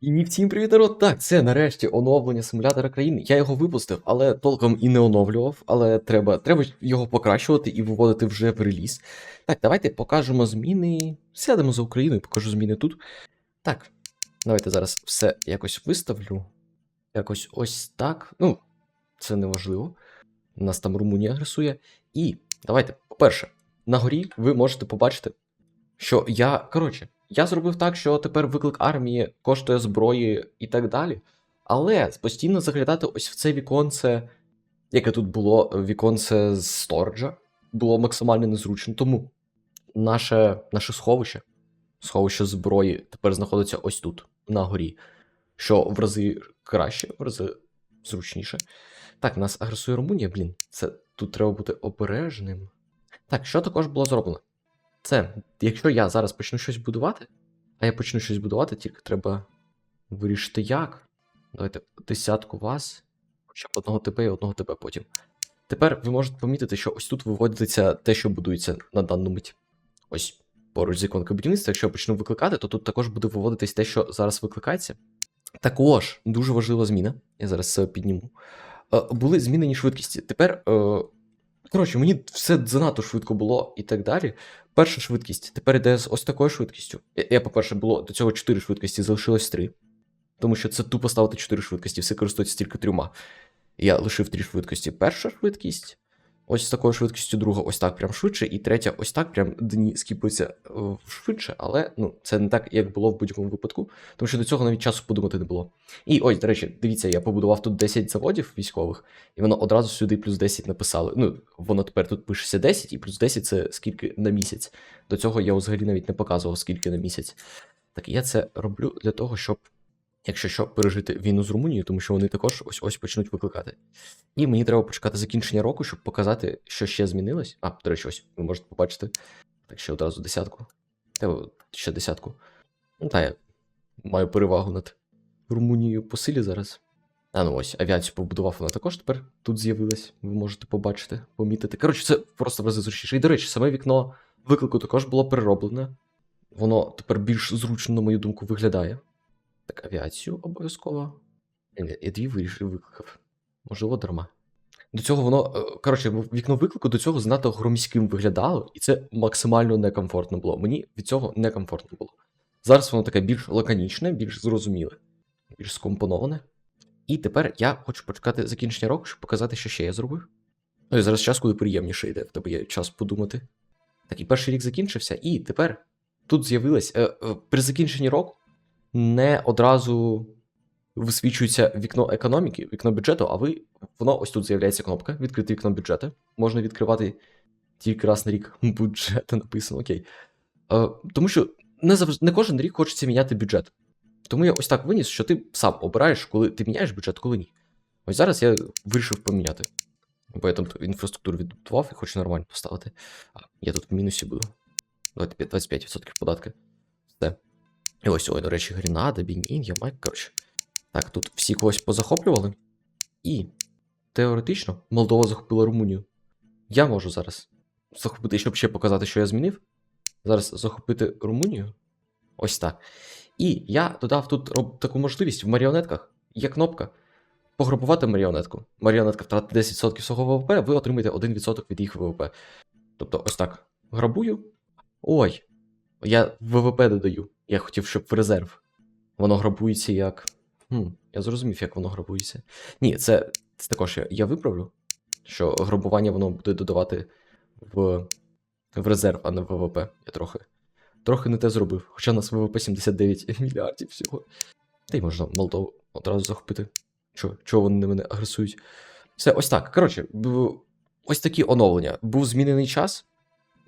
І всім привіт, народ! Так, це нарешті оновлення симулятора країни. Я його випустив, але толком і не оновлював. Але треба, треба його покращувати і виводити вже в реліз. Так, давайте покажемо зміни. Сядемо за Україною, покажу зміни тут. Так, давайте зараз все якось виставлю. Якось ось так. Ну, це не важливо. Нас там Румунія агресує. І давайте, по-перше, на горі ви можете побачити, що я. Коротше, я зробив так, що тепер виклик армії коштує зброї і так далі. Але постійно заглядати ось в це віконце, яке тут було віконце з сторджа, було максимально незручно. Тому наше, наше сховище, сховище зброї, тепер знаходиться ось тут, на горі. Що в рази краще, в рази зручніше. Так, нас агресує Румунія, блін. Це тут треба бути обережним. Так, що також було зроблено? Це, якщо я зараз почну щось будувати, а я почну щось будувати, тільки треба вирішити як. Давайте десятку вас, хоча б одного ТП і одного ТП потім. Тепер ви можете помітити, що ось тут виводиться те, що будується на дану мить. Ось поруч з іконкою будівництва, якщо я почну викликати, то тут також буде виводитись те, що зараз викликається. Також дуже важлива зміна. Я зараз це підніму. Е, були змінені швидкісті. Тепер. Е, Коротше, мені все занадто швидко було і так далі. Перша швидкість тепер йде з ось такою швидкістю. Я, по-перше, було до цього 4 швидкості, залишилось 3. Тому що це тупо ставити 4 швидкості, все користуються тільки трьома. Я лишив 3 швидкості. Перша швидкість, ось з такою швидкістю, друга ось так прям швидше, і третя ось так прям дні скіпуються е, швидше, але ну, це не так, як було в будь-якому випадку, тому що до цього навіть часу подумати не було. І ось, до речі, дивіться, я побудував тут 10 заводів військових, і воно одразу сюди плюс 10 написали. Ну, воно тепер тут пишеться 10, і плюс 10 це скільки на місяць. До цього я взагалі навіть не показував, скільки на місяць. Так я це роблю для того, щоб, якщо що, пережити війну з Румунією, тому що вони також ось ось почнуть викликати. І мені треба почекати закінчення року, щоб показати, що ще змінилось. А, до речі, ось ви можете побачити. Так ще одразу десятку. Та ще десятку. Ну, та я маю перевагу над Румунією по силі зараз. А ну ось, авіацію побудував, вона також тепер тут з'явилась. Ви можете побачити, помітити. Коротше, це просто в рази зручніше. І, до речі, саме вікно виклику також було перероблене. Воно тепер більш зручно, на мою думку, виглядає. Так, авіацію обов'язково. Я дві вирішив викликав. Можливо, дарма. До цього воно. е, Коротше, вікно виклику до цього занадто громіським виглядало, і це максимально некомфортно було. Мені від цього некомфортно було. Зараз воно таке більш лаконічне, більш зрозуміле, більш скомпоноване. І тепер я хочу почекати закінчення року, щоб показати, що ще я зробив. Ну і зараз час, коли приємніше йде, в тебе є час подумати. Так, і перший рік закінчився, і тепер тут з'явилось е, е, при закінченні року не одразу висвічується вікно економіки, вікно бюджету, а ви воно ось тут з'являється кнопка відкрити вікно бюджету. Можна відкривати тільки раз на рік бюджет написано, окей. Е, тому що не завжди не кожен рік хочеться міняти бюджет. Тому я ось так виніс, що ти сам обираєш, коли ти міняєш бюджет, коли ні. Ось зараз я вирішив поміняти. Бо я там інфраструктуру відбудував і хочу нормально поставити. А, я тут в мінусі буду. Давайте 25% податки. Все. І ось, ой, до речі, Гренада, Бінін, Ямайк, коротше. Так, тут всі когось позахоплювали. І теоретично Молдова захопила Румунію. Я можу зараз захопити, щоб ще показати, що я змінив. Зараз захопити Румунію. Ось так. І я додав тут таку можливість в маріонетках. Є кнопка. Пограбувати маріонетку. Маріонетка втратить 10% свого ВВП, ви отримаєте 1% від їх ВВП. Тобто, ось так. Грабую. Ой. Я ВВП додаю. Я хотів, щоб в резерв. Воно грабується як. Хм, я зрозумів, як воно грабується. Ні, це, це також я, я виправлю, що грабування воно буде додавати в, в резерв, а не в ВВП. Я трохи. Трохи не те зробив. Хоча у нас ВВП 79 мільярдів всього. Та й можна Молдову одразу захопити. Чого чого вони на мене агресують? Все, ось так. Коротше, ось такі оновлення. Був змінений час.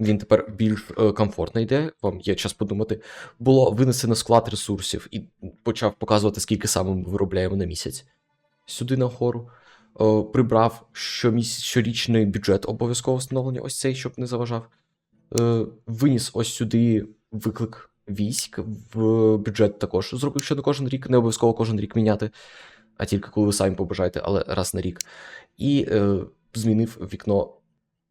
Він тепер більш е, комфортно йде. Вам є час подумати. Було винесено склад ресурсів і почав показувати, скільки саме ми виробляємо на місяць. Сюди нагору. Е, прибрав щоміс... щорічний бюджет обов'язково встановлення, ось цей, щоб не заважав. Е, виніс ось сюди виклик військ в бюджет також. Зробив, що не кожен рік, не обов'язково кожен рік міняти, а тільки коли ви самі побажаєте, але раз на рік. І е, змінив вікно,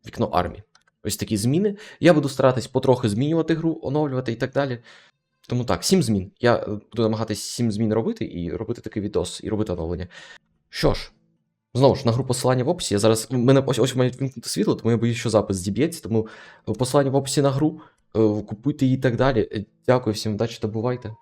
вікно армії. Ось такі зміни. Я буду старатись потрохи змінювати гру, оновлювати і так далі. Тому так, 7 змін. Я е, буду намагатись 7 змін робити і робити такий відос, і робити оновлення. Що ж, знову ж на групу посилання в описі. Я зараз. в мене ось ось має вимкнути світло, тому я боюсь, що запис зіб'ється. Тому посилання в описі на гру, е, купуйте її і так далі. Е, Дякую всім, удачі та бувайте.